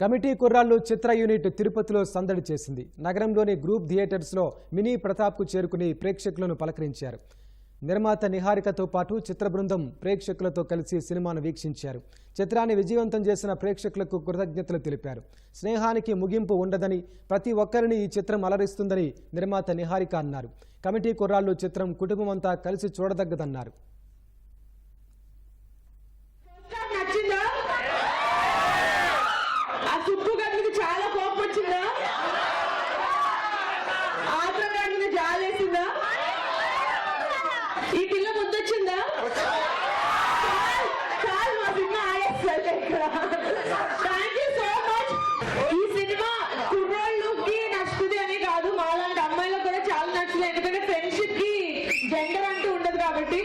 Committee కుర్రాళ్ళు చిత్ర unit తిరుపతిలో సందడి చేసింది. నగరంలోని గ్రూప్ థియేటర్స్లో మినీ ప్రతాప్కు చేరుకుని ప్రేక్షకులను పలకరించారు. నిర్మాత నిహారికతో పాటు చిత్ర బృందం ప్రేక్షకులతో కలిసి సినిమాను వీక్షించారు. చిత్రాన్ని విజయవంతం చేసిన ప్రేక్షకులకు కృతజ్ఞతలు తెలిపారు. స్నేహానికి ముగింపు ఉండదని ప్రతి ఒక్కరిని ఈ చిత్రం అలరిస్తుందని నిర్మాత నిహారిక అన్నారు. కమిటీ కుర్రాళ్ళు చిత్రం కుటుంబమంతా కలిసి చూడదగ్గదన్నారు. ఈ పిల్ల ముద్దొచ్చిందా చాలు మా సినిమా ఆడేస్తారు థ్యాంక్ యూ సో మచ్ ఈ సినిమా కుర్రోళ్ళకి నచ్చుతుంది అనే కాదు. మాలాంటి అమ్మాయిలకు కూడా చాలా నచ్చుతుంది. ఎందుకంటే ఫ్రెండ్షిప్కి జెండర్ అంటూ ఉండదు కాబట్టి.